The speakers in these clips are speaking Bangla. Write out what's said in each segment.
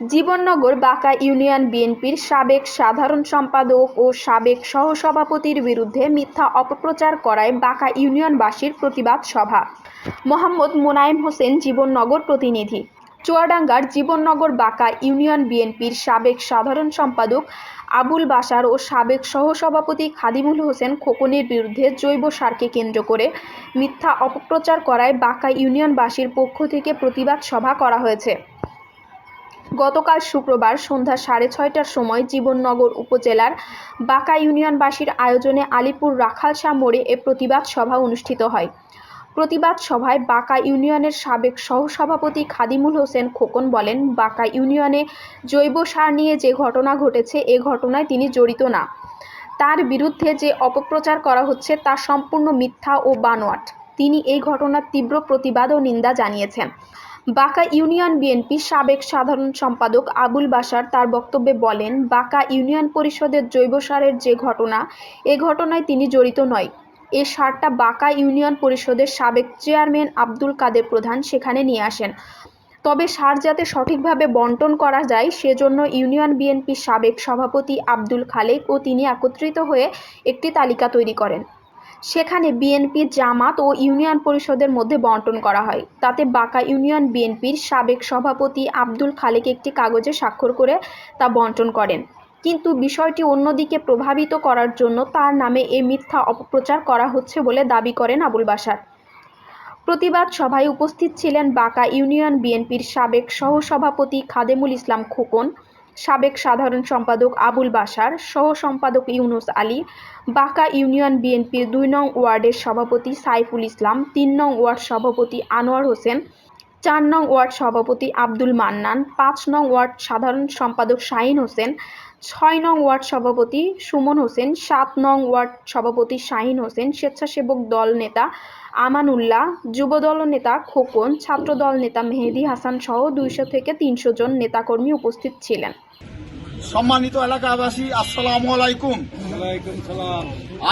জীবননগর বাঁকা ইউনিয়ন বিএনপির সাবেক সাধারণ সম্পাদক ও সাবেক সহসভাপতির বিরুদ্ধে মিথ্যা অপপ্রচার করায় বাঁকা ইউনিয়নবাসীর প্রতিবাদ সভা। মোহাম্মদ মোনায়েম হোসেন জীবননগর প্রতিনিধি। চুয়াডাঙ্গার জীবননগর বাঁকা ইউনিয়ন বিএনপির সাবেক সাধারণ সম্পাদক আবুল বাশার ও সাবেক সহসভাপতি খাদিমুল হোসেন খোকনের বিরুদ্ধে জৈব সারকে কেন্দ্র করে মিথ্যা অপপ্রচার করায় বাঁকা ইউনিয়নবাসীর পক্ষ থেকে প্রতিবাদ সভা করা হয়েছে। গতকাল শুক্রবার সন্ধ্যা সাড়ে ছয়টার সময় জীবননগর উপজেলার বাঁকা ইউনিয়নবাসীর আয়োজনে আলিপুর রাখালশাহ মোড়ে এ প্রতিবাদ সভা অনুষ্ঠিত হয়। প্রতিবাদ সভায় বাঁকা ইউনিয়নের সাবেক সহসভাপতি খাদিমুল হোসেন খোকন বলেন, বাঁকা ইউনিয়নে জৈব সার নিয়ে যে ঘটনা ঘটেছে, এ ঘটনায় তিনি জড়িত না। তার বিরুদ্ধে যে অপপ্রচার করা হচ্ছে, তা সম্পূর্ণ মিথ্যা ও বানোয়াট। তিনি এই ঘটনার তীব্র প্রতিবাদ ও নিন্দা জানিয়েছেন। বাঁকা ইউনিয়ন বিএনপির সাবেক সাধারণ সম্পাদক আবুল বাশার তার বক্তব্যে বলেন, বাঁকা ইউনিয়ন পরিষদের জৈব সারের যে ঘটনা, এ ঘটনায় তিনি জড়িত নয়। এ সারটা বাঁকা ইউনিয়ন পরিষদের সাবেক চেয়ারম্যান আব্দুল কাদের প্রধান সেখানে নিয়ে আসেন। তবে সার যাতে সঠিকভাবে বন্টন করা যায়, সেজন্য ইউনিয়ন বিএনপির সাবেক সভাপতি আব্দুল খালেক ও তিনি একত্রিত হয়ে একটি তালিকা তৈরি করেন। সেখানে বিএনপি, জামাত ও ইউনিয়ন পরিষদের মধ্যে বন্টন করা হয়। তাতে বাঁকা ইউনিয়ন বিএনপির সাবেক সভাপতি আব্দুল খালেক একটি কাগজে স্বাক্ষর করে তা বন্টন করেন। কিন্তু বিষয়টি অন্যদিকে প্রভাবিত করার জন্য তার নামে এ মিথ্যা অপপ্রচার করা হচ্ছে বলে দাবি করেন আবুল বাশার। প্রতিবাদ সভায় উপস্থিত ছিলেন বাঁকা ইউনিয়ন বিএনপির সাবেক সহসভাপতি খাদেমুল ইসলাম খোকন সাবেক সাধারণ সম্পাদক আবুল বাশার, সহ সম্পাদক ইউনুস আলী, বাঁকা ইউনিয়ন বিএনপির দুই নং ওয়ার্ডের সভাপতি সাইফুল ইসলাম, তিন নং ওয়ার্ড সভাপতি আনোয়ার হোসেন, চার নং ওয়ার্ড সভাপতি আব্দুল মান্নান, পাঁচ নং ওয়ার্ড সাধারণ সম্পাদক শাহিন হোসেন, ছয় নং ওয়ার্ড সভাপতি সুমন হোসেন, সাত নং ওয়ার্ড সভাপতি শাহিন হোসেন, স্বেচ্ছাসেবক দল নেতা আমানুল্লাহ, যুবদল নেতা খোকন, ছাত্রদল নেতা মেহেদি হাসান সহ দুইশো থেকে তিনশো জন নেতাকর্মী উপস্থিত ছিলেন। সম্মানিত এলাকাবাসী, আসসালামু আলাইকুম।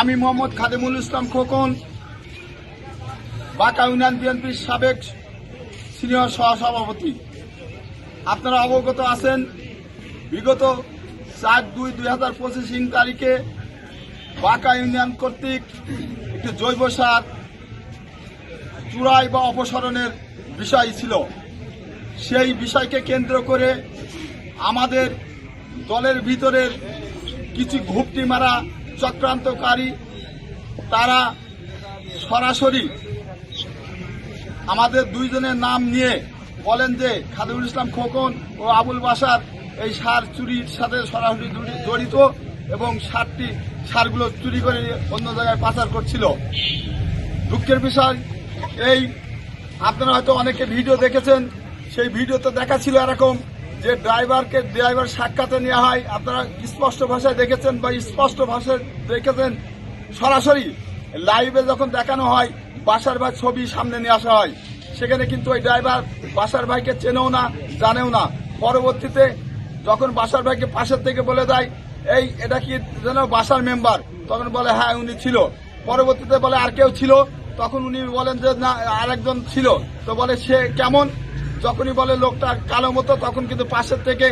আমি মোহাম্মদ খাদিমুল ইসলাম খোকন বাঁকা ইউনিয়ন বিএনপির সাবেক সিনিয়র সহসভাপতি। আপনারা অবগত আছেন, বিগত চার দুই দুই হাজার পঁচিশ তারিখে বাঁকা ইউনিয়ন কর্তৃক একটি জৈব সার চূড়াই বা অপসারণের বিষয় ছিল। সেই বিষয়কে কেন্দ্র করে আমাদের দলের ভিতরের কিছু ঘুপটি মারা চক্রান্তকারী, তারা সরাসরি আমাদের দুইজনের নাম নিয়ে বলেন যে খাদিমুল ইসলাম খোকন ও আবুল বাসার এই সার চুরির সাথে সরাসরি জড়িত এবং সারটি, সারগুলো চুরি করে অন্য জায়গায় পাচার করছিল। দুঃখের বিষয় এই, আপনারা হয়তো অনেকে ভিডিও দেখেছেন, সেই ভিডিওতে দেখা ছিল এরকম যে ড্রাইভারকে, ড্রাইভার সাক্ষাতে নেওয়া হয়। আপনারা স্পষ্ট ভাষায় দেখেছেন বা স্পষ্ট ভাষায় দেখেছেন, সরাসরি লাইভে যখন দেখানো হয়, বাসার ভাই ছবি সামনে নিয়ে আসা হয়। সেখানে কিন্তু ওই ড্রাইভার বাসার ভাইকে চেনেও না, জানেও না। পরবর্তীতে যখন বাসার ভাইকে পাশের থেকে বলে দেয়, এই, এটা কি যেন বাসার মেম্বার? তখন বলে হ্যাঁ উনি ছিল। পরবর্তীতে বলে, আর কেউ ছিল? তখন উনি বলেন যে, না, আরেকজন ছিল। তো বলে, সে কেমন? যখনই বলে, লোকটা কালো মতো। তখন কিন্তু পাশের থেকে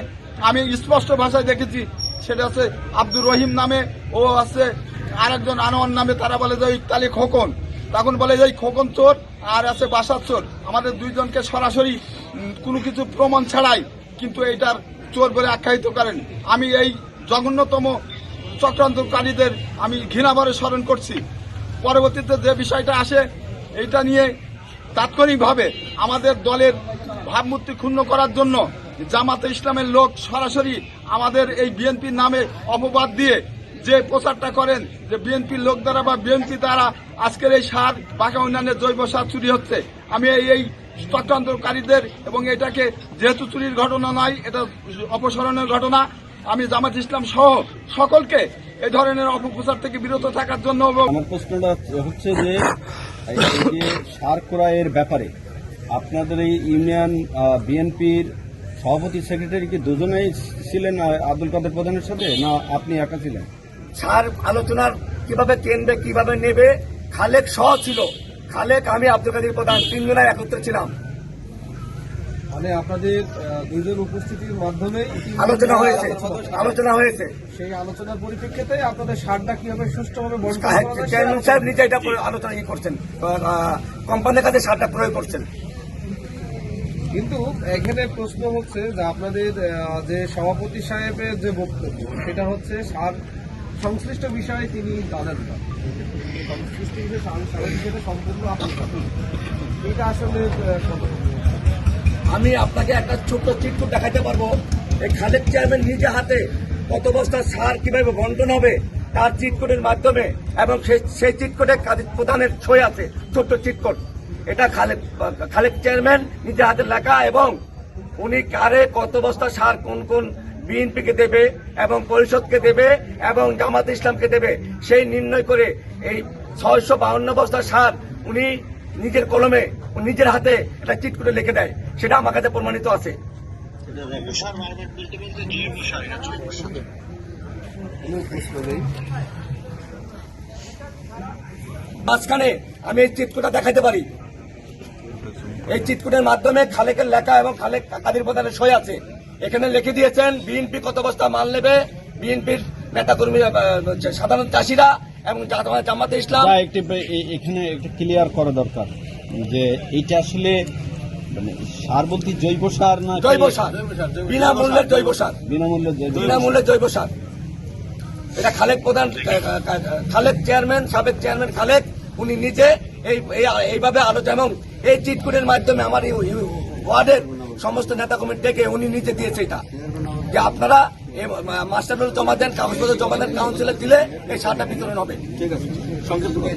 আমি স্পষ্ট ভাষায় দেখেছি, সেটা হচ্ছে আব্দুর রহিম নামে, ও আছে আরেকজন আনোয়ার নামে, তারা বলে যে, ইকতালি খোকন। তখন বলে যে খোকন চোর আর আছে বাসার চোর। আমাদের দুইজনকে সরাসরি কোনো কিছু প্রমাণ ছাড়াই কিন্তু এটার চোর বলে আখ্যায়িত করেন। আমি এই জঘন্যতম চক্রান্তকারীদের আমি ঘৃণাভরে স্মরণ করছি। পরবর্তীতে যে বিষয়টা আসে, এইটা নিয়ে তাৎক্ষণিকভাবে আমাদের দলের ভাবমূর্তি ক্ষুণ্ণ করার জন্য জামাতে ইসলামের লোক সরাসরি আমাদের এই বিএনপির নামে অপবাদ দিয়ে যে প্রচারটা করেন, যে বিএনপির লোক দ্বারা বা বিএনপি দ্বারা আজকের এই সার বাঁকা উন্নয়নের জৈব সার চুরি হচ্ছে। আমি এই এই চক্রান্তকারীদের এবং এটাকে যেহেতু চুরির ঘটনা নয়, এটা অপসারণের ঘটনা আমি জামাত ইসলাম সহ সকলকে এ ধরনের অপপ্রচার থেকে বিরত থাকার জন্য এবং আমার প্রশ্নটা হচ্ছে যে এই যে সার ক্রয়ের ব্যাপারে আপনাদের এই ইউনিয়ন বিএনপির সভাপতি সেক্রেটারি কি দুজনেই ছিলেন আব্দুল কাদের প্রধানের সাথে না আপনি একা ছিলেন? সার আলোচনার কীভাবে কেন্দ্রে কীভাবে নেবে খালেক সহ ছিল। খালেক আমি আব্দুল কাদের প্রধান তিনজনের একত্রে ছিলাম। মানে আপনাদের দুইজন উপস্থিতির মাধ্যমে আলোচনা হয়েছে। আলোচনা হয়েছে। সেই আলোচনার পরিপ্রেক্ষিতে আপনাদের সারটা কীভাবে সুষ্ঠুভাবে চেয়ারম্যান সাহেব নিজে এটা আলোচনা ই করছেন কোম্পানির কাছে সারটা প্রয়োগ করছেন। কিন্তু এখানে প্রশ্ন হচ্ছে যে আপনাদের যে সভাপতি সাহেবের যে বক্তব্য সেটা হচ্ছে সার সংশ্লিষ্ট বিষয়ে তিনি জানেন না সংশ্লিষ্ট বিষয়ে সার- বিষয়টা সম্পূর্ণ আপনি জানেন। এটা আসলে? আমি আপনাকে একটা ছোট্ট চিটকুট দেখাতে পারব। এই খালেদ চেয়ারম্যান নিজে হাতে কত বস্তা সার কীভাবে বন্টন হবে তার চিটকোটের মাধ্যমে এবং সেই চিটকোটে কাদের প্রধানের ছই আছে। ছোট্ট চিটকোট এটা খালেদ খালেদ চেয়ারম্যান নিজে হাতে লেখা এবং উনি কারে কত বস্তা সার কোন কোন বিএনপিকে দেবে এবং পরিষদকে দেবে এবং জামাত ইসলামকে দেবে, সেই নির্ণয় করে এই ছয়শো বাউন্ন বস্তা সার উনি নিজের কলমে নিজের হাতে একটা চিট করে লিখে দেয়। সেটা আমার কাছে প্রমাণিত আছে। মাঝখানে আমি এই চিটকুটা দেখাতে পারি। এই চিটকুটের মাধ্যমে খালেকের লেখা এবং খালেক কাদির প্রধানের সই আছে। এখানে লিখে দিয়েছেন, বিএনপি কত বস্তা মাল নেবে? বিএনপির নেতাকর্মী সাধারণ চাষিরা এবং জামা- জামাতে ইসলাম। এখানে ক্লিয়ার করা দরকার। যে এটা আসলে মানে সার বলতে জৈব সার না জৈব সার বিনামূল্যের জৈব সার। বিনামূল্যে জৈব। বিনামূল্যে জৈব সার। এটা খালেক প্রধান খালেক চেয়ারম্যান সাবেক চেয়ারম্যান খালেক উনি নিজে এই এই- এইভাবে আলোচনা এবং এই চিটকুটের মাধ্যমে আমার ওয়ার্ডের সমস্ত নেতা কমিটি ডেকে উনি নিজে দিয়েছে এটা। যে আপনারা মাস্টার জমা দেন কাগজপত্র জমা দেন কাউন্সিলে দিলে এই সারটা বিতরণ হবে। ঠিক আছে করে।